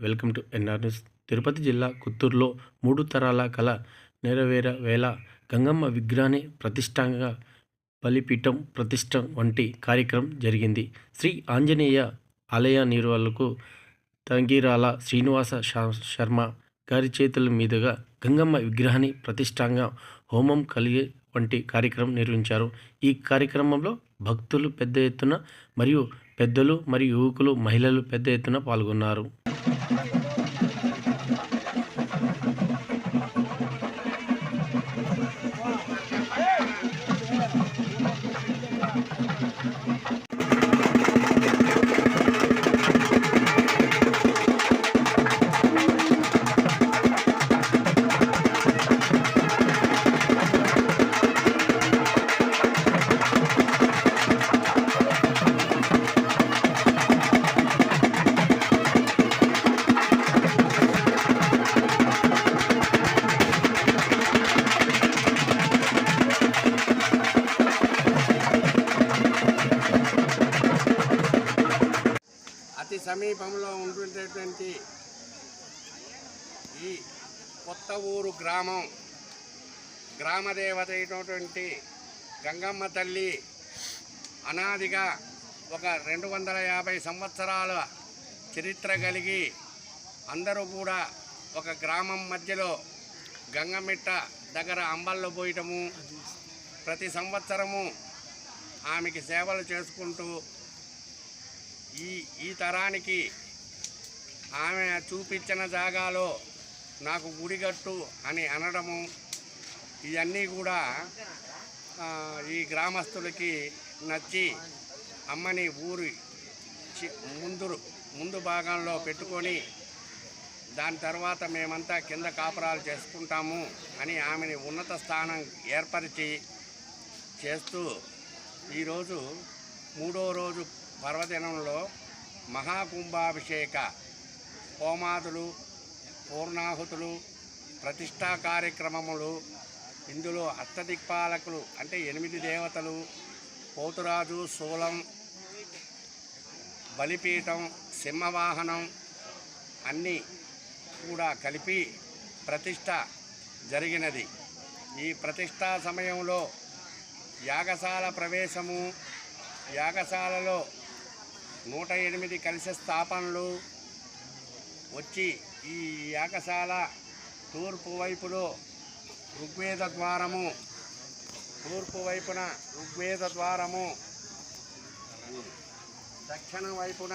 Welcome to NR news. Tirupati జిల్లా కుత్తూరులో మూడు తరాల కళ నెరవేర వేళ గంగమ్మ విగ్రహాన్ని ప్రతిష్టంగా బలిపీఠం ప్రతిష్ట వంటి కార్యక్రమం జరిగింది. శ్రీ ఆంజనేయ ఆలయ నిర్వహణకు తంగిరాల శ్రీనివాస శర్మ గారి చేతుల మీదుగా గంగమ్మ విగ్రహాన్ని ప్రతిష్టంగా హోమం కలిగే వంటి కార్యక్రమం నిర్వహించారు. ఈ కార్యక్రమంలో భక్తులు పెద్ద ఎత్తున మరియు పెద్దలు మరియు యువకులు మహిళలు పెద్ద ఎత్తున పాల్గొన్నారు. Thank you. సమీపంలో ఉంటుండేటువంటి ఈ కొత్త ఊరు గ్రామం గ్రామదేవత అయినటువంటి గంగమ్మ తల్లి అనాదిగా ఒక రెండు వందల యాభై సంవత్సరాల చరిత్ర కలిగి అందరూ కూడా ఒక గ్రామం మధ్యలో గంగమిట్ట దగ్గర అంబల్లో పోయటము ప్రతి సంవత్సరము ఆమెకి సేవలు చేసుకుంటూ ఈ ఈ తరానికి ఆమె చూపించిన జాగాలో నాకు గుడిగట్టు అని అనడము ఇవన్నీ కూడా ఈ గ్రామస్తులకి నచ్చి అమ్మని ఊరి చి- ముందు ముందు భాగంలో పెట్టుకొని దాని తర్వాత మేమంతా కింద కాపురాలు చేసుకుంటాము అని ఆమెని ఉన్నత స్థానం ఏర్పరిచి చేస్తూ ఈరోజు మూడో రోజు పర్వదినంలో మహాకుంభాభిషేక హోమాదులు పూర్ణాహుతులు ప్రతిష్టా కార్యక్రమములు ఇందులో అష్టదిక్పాలకులు అంటే ఎనిమిది దేవతలు పోతురాజు శూలం బలిపీఠం సింహవాహనం అన్నీ కూడా కలిపి ప్రతిష్ట జరిగినది. ఈ ప్రతిష్టా సమయంలో యాగశాల ప్రవేశము యాగశాలలో నూట ఎనిమిది కలిసి స్థాపనలు వచ్చి ఈ యాగశాల తూర్పు వైపులో ఋగ్వేద ద్వారము తూర్పు వైపున ఋగ్వేద ద్వారము దక్షిణ వైపున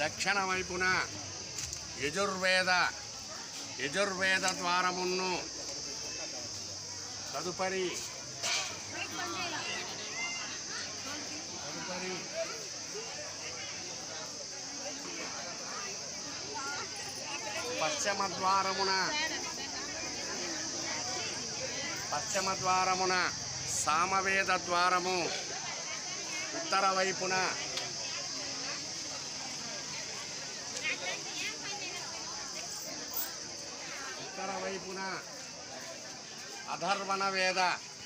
దక్షిణ వైపున యజుర్వేద యజుర్వేద ద్వారమును తదుపరి. తదుపరి పశ్చిమ ద్వారమున పశ్చిమ ద్వారమున సామవేద ద్వారము ఉత్తర వైపున. ఉత్తర వైపున అధర్వణ వేద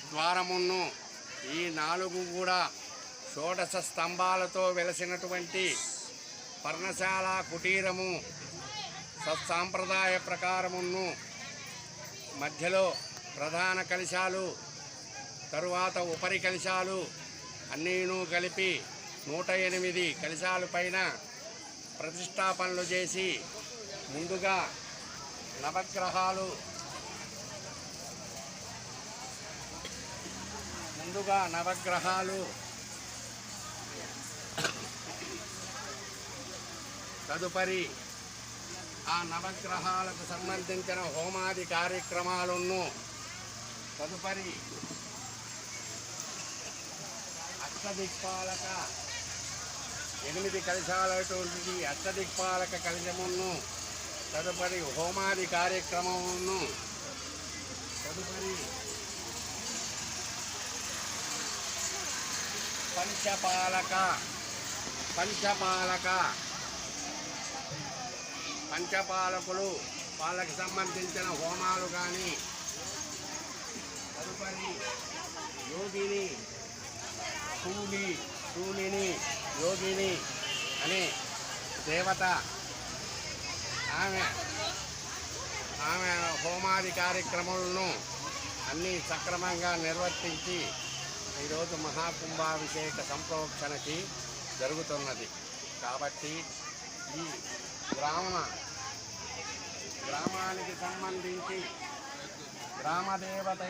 ద్వారమును ఈ నాలుగు కూడా షోడశ స్తంభాలతో వెలసినటువంటి పర్ణశాల కుటీరము సత్సాంప్రదాయ ప్రకారమును మధ్యలో ప్రధాన కలశాలు తరువాత ఉపరి కలశాలు అన్నీను కలిపి నూట ఎనిమిది కలశాల పైన ప్రతిష్టాపనలు చేసి ముందుగా నవగ్రహాలు ముందుగా నవగ్రహాలు. తదుపరి ఆ నవగ్రహాలకు సంబంధించిన హోమాది కార్యక్రమాలను తదుపరి అష్టదిక్పాలక ఎనిమిది కలశాలటువంటిది అష్టదిక్పాలక కలశమును తదుపరి హోమాది కార్యక్రమమును తదుపరి పంచపాలక. పంచపాలక. పంచపాలకులు వాళ్ళకి సంబంధించిన హోమాలు కానీ తదుపరి యోగిని శూలి శూలిని యోగిని అనే దేవత ఆమె ఆమె హోమాది కార్యక్రమాలను అన్నీ సక్రమంగా నిర్వర్తించి ఈరోజు మహాకుంభాభిషేక సంప్రోక్షణకి జరుగుతున్నది. కాబట్టి ఈ గ్రామ గ్రామానికి సంబంధించి గ్రామదేవత